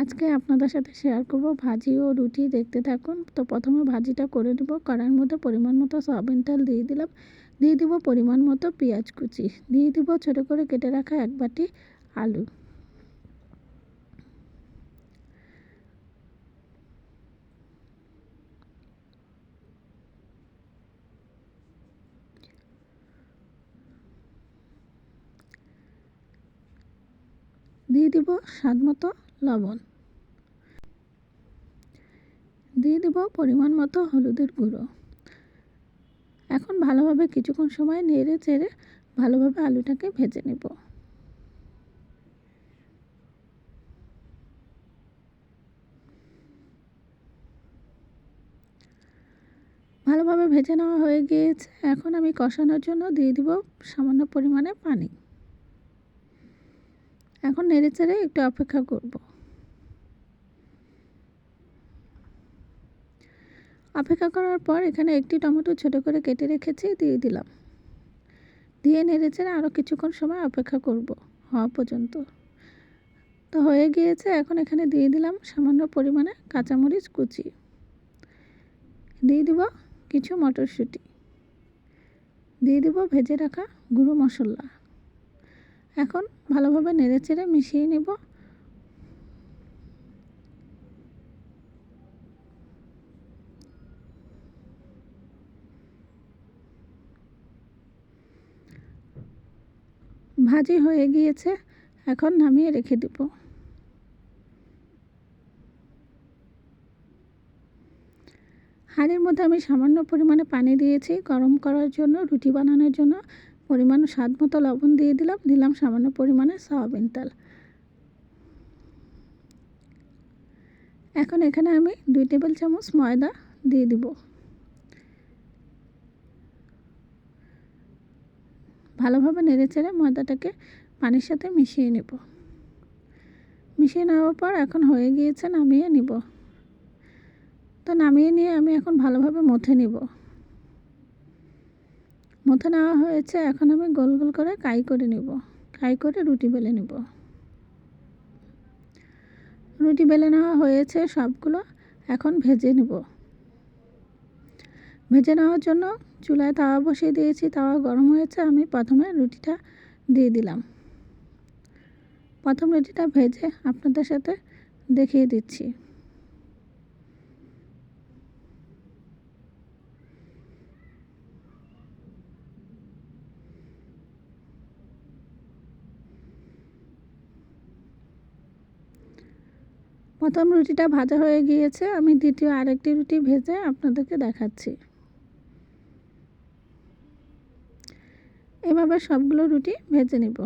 আজকে আপনাদের সাথে শেয়ার করব ভাজি ও রুটি, দেখতে থাকুন। তো প্রথমে ভাজিটা করে নেব। কড়ার মধ্যে পরিমাণ মতো সয়াবিন তেল দিয়ে দিলাম। দিয়ে দিব পরিমাণ মতো পেঁয়াজ কুচি। দিয়ে দিব ছোটো করে কেটে রাখা এক বাটি আলু। দিয়ে দিব স্বাদ মতো লবণ। দিয়ে দিব পরিমাণ মতো হলুদের গুঁড়ো। এখন ভালোভাবে কিছুক্ষণ সময় নেড়ে চেড়ে ভালোভাবে আলুটাকে ভেজে নেব। ভালোভাবে ভেজে নেওয়া হয়ে গিয়েছে। এখন আমি কষানোর জন্য দিয়ে দিব সামান্য পরিমাণে পানি। এখন নেড়ে চেড়ে একটু অপেক্ষা করব। অপেক্ষা করার পর এখানে একটি টমেটো ছোট করে কেটে রেখেছি, দিয়ে দিলাম। দিয়ে নেড়ে চেড়ে আরও কিছুক্ষণ সময় অপেক্ষা করব হওয়া পর্যন্ত। তো হয়ে গিয়েছে, এখন এখানে দিয়ে দিলাম সামান্য পরিমাণে কাঁচামরিচ কুচি। দিয়ে দিব কিছু মটরশুঁটি। দিয়ে দিব ভেজে রাখা গুঁড়ো মশলা। এখন ভালোভাবে নেড়ে চেড়ে মিশিয়ে নেব। ভাজি হয়ে গিয়েছে, এখন নামিয়ে রেখে দেব। হাঁড়ির মধ্যে আমি সামান্য পরিমাণে পানি দিয়েছি, গরম করার জন্য, রুটি বানানোর জন্য। পরিমাণ স্বাদ মতো লবণ দিয়ে দিলাম দিলাম সামান্য পরিমাণে সয়াবিন তেল। এখন এখানে আমি দুই টেবিল চামচ ময়দা দিয়ে দিব। ভালোভাবে নেড়ে চেড়ে ময়দাটাকে পানির সাথে মিশিয়ে নেব। মিশিয়ে নেওয়ার পর এখন হয়ে গিয়েছে নামিয়ে নিব। তো নামিয়ে নিয়ে আমি এখন ভালোভাবে মথে নিব। মথে নেওয়া হয়েছে, এখন আমি গোল গোল করে কাই করে নিব। কাই করে রুটি বেলে নিব। রুটি বেলে নেওয়া হয়েছে সবগুলো, এখন ভেজে নেব। ভেজে নেওয়ার জন্য চুলায় তাওয়া বসিয়ে দিয়েছি, তাওয়া গরম হয়েছে, আমি প্রথমে রুটিটা দিয়ে দিলাম। প্রথম রুটিটা ভেজে আপনাদের সাথে দেখিয়ে দিচ্ছি। প্রথম রুটিটা ভাজা হয়ে গিয়েছে, আমি দ্বিতীয় আরেকটি রুটি ভেজে আপনাদেরকে দেখাচ্ছি। এভাবে সবগুলো রুটি ভেজে নিব।